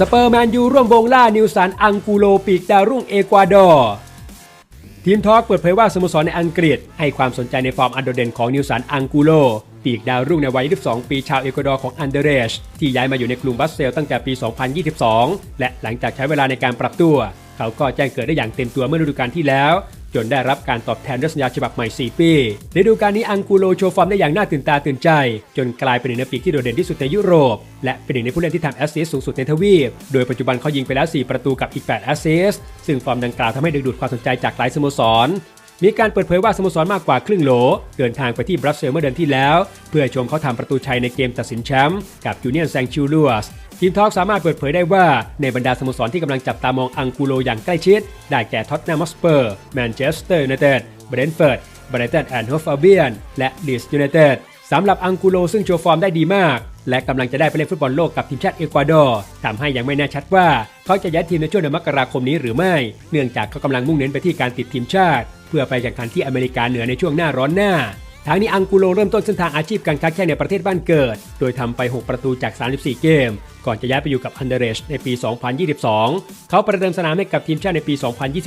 สเปอร์แมนยูร่วมวงล่านิวสันอังกูโลปีกดาวรุ่งเอกวาดอร์ทีมทอล์กเปิดเผยว่าสโมสรในอังกฤษ ให้ความสนใจในฟอร์มอันโดดเด่นของนิวสันอังกูโล ปีกดาวรุ่งในวัย 22 ปีชาวเอกวาดอร์ของอันเดเรช ที่ย้ายมาอยู่ในกรุงบัสเซลตั้งแต่ปี 2022 และหลังจากใช้เวลาในการปรับตัว เขาก็แจ้งเกิดได้อย่างเต็มตัวเมื่อฤดูกาลที่แล้ว จนได้รับการตอบแทนด้วยสัญญาฉบับใหม่ 4 ปีฤดูกาลนี้อังกูโลโชว์ฟอร์มได้อย่างน่าตื่นตาตื่นใจ จนกลายเป็นหนึ่งในปีกที่โดดเด่นที่สุดในยุโรป และเป็นหนึ่งในผู้เล่นที่ทำแอสซิสต์สูงสุดในทวีป โดยปัจจุบันเขายิงไปแล้ว 4 ประตูกับอีก 8 แอสซิสต์ซึ่งฟอร์มดังกล่าวทำให้ดึงดูดความสนใจจากหลายสโมสรมีการเปิดเผยว่าสโมสรมากกว่าครึ่งโหล เดินทางไปที่บรัสเซลส์เมื่อเดือนที่แล้ว เพื่อชมเขาทำประตูชัยในเกมตัดสินแชมป์กับยูเนียนแซงชิลลัส ทีมทอล์กสามารถเปิดเผยได้ว่าในบรรดาสโมสรที่กำลังจับตามองอังกูโลอย่างใกล้ชิด ได้แก่ท็อตแนมฮอสเปอร์แมนเชสเตอร์ยูไนเต็ดเบรนท์ฟอร์ดไบรตันแอนด์โฮฟอัลเบียนและลีสยูไนเต็ดสำหรับอังกูโลซึ่งโชว์ฟอร์มได้ดีมาก และกำลังจะได้ไปเล่นฟุตบอลโลกกับทีมชาติเอกวาดอร์ทำให้ยังไม่แน่ชัดว่า เขาจะย้ายทีมในช่วงเดือนมกราคมนี้หรือไม่ เนื่องจากเขากำลังมุ่งเน้นไปที่การติดทีมชาติ เพื่อไปแข่งขันที่อเมริกาเหนือในช่วงหน้าร้อนหน้า ทางนี้อังกูโลเริ่มต้นเส้นทางอาชีพการค้าแข่งในประเทศบ้านเกิด โดยทำไป 6 ประตูจาก 34 เกม ก่อนจะย้ายไปอยู่กับอันเดเรชในปี 2022 เขาประเดิมสนามให้กับทีมชาติในปี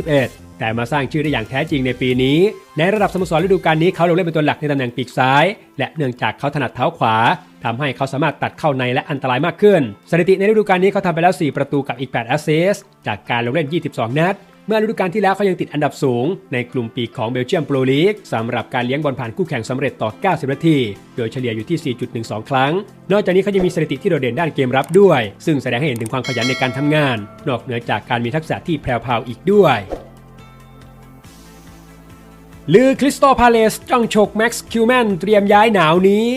2021 แต่มาสร้างชื่อได้อย่างแท้จริงในปีนี้ ในระดับสโมสรฤดูกาลนี้เขาลงเล่นเป็นตัวหลักในตำแหน่งปีกซ้าย และเนื่องจากเขาถนัดเท้าขวาทำให้เขาสามารถตัดเข้าในและอันตรายมากขึ้น สถิติในฤดูกาลนี้เขาทำไปแล้ว 4 ประตูกับอีก 8 แอสซิสจากการลงเล่น 22 นัด เมื่อฤดูกาลที่แล้วเขายังติดอันดับสูง ในกลุ่มปีกของเบลเยียมโปรลีกสำหรับการเลี้ยงบอลผ่านคู่แข่งสำเร็จต่อ 90 นาที โดยเฉลี่ยอยู่ที่ 4.12 ครั้ง นอกจากนี้เขายังมีสถิติที่โดดเด่นด้านเกมรับด้วย ซึ่งแสดงให้เห็นถึงความขยันในการทำงาน นอกเหนือจากการมีทักษะที่แพรวๆอีกด้วยลือคริสตัลพาเลสจ้องฉกแม็กซ์คิวแมนเตรียมย้ายหนาวนี้